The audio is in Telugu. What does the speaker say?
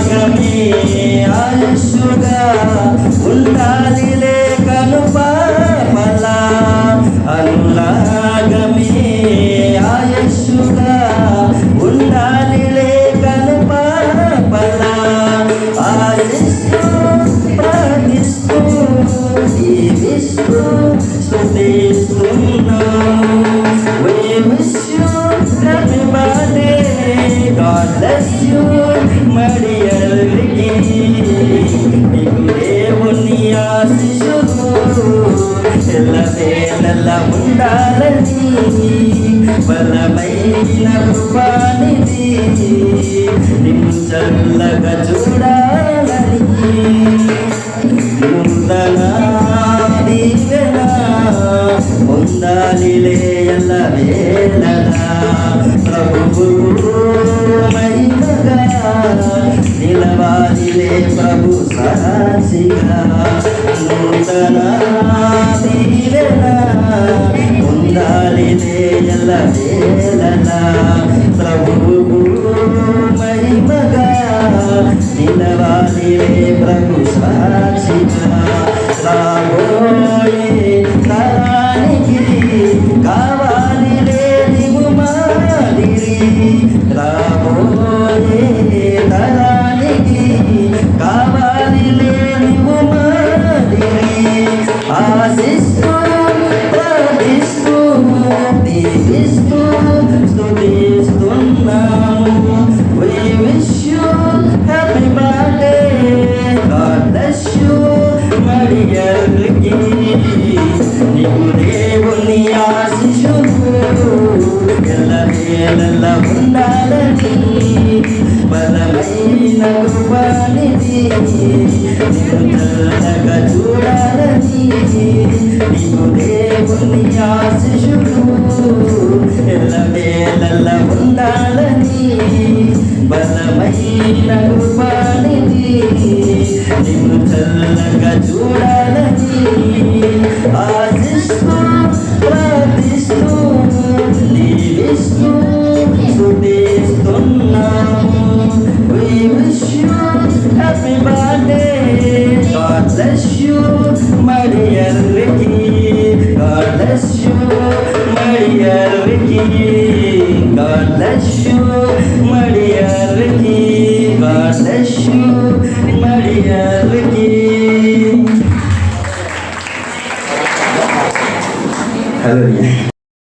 భాగమే ఆయుష్గా ఉండాలిలే వల్ల ఉండాలని బలమైన రూపానిది. నిన్ను చల్లగా చూడాలని ముందన దీవెన పొందాలిలే ఎల్ల వేళలా ప్రభువు మహిమగా నిలవాలిలే ప్రభు సాక్షిగా నూతన ఎల్ల ప్రభువు మహిమగా నిలవాలిలే ప్రభు సాక్షిగా. రాబోయే తరానికి కావాలిలే నీవు మాదిరి. రాబోయే తరానికి కావాలిలే నీవు మాదిరి. ఆశిస్తూ ఎల్లవేళల ఉండాలని బలమైన కృపానిది నిరంతరంగా చూడాలని నీకు దేవుని ఆశిషులు ఎల్లవేళల ఉండాలని బలమైన కృపానిది నిన్ను చల్లగా చూడాలని happy God bless you Maria Ricky. God bless you Maria Ricky. God bless you Maria Ricky. God bless you Maria Ricky. Hallelujah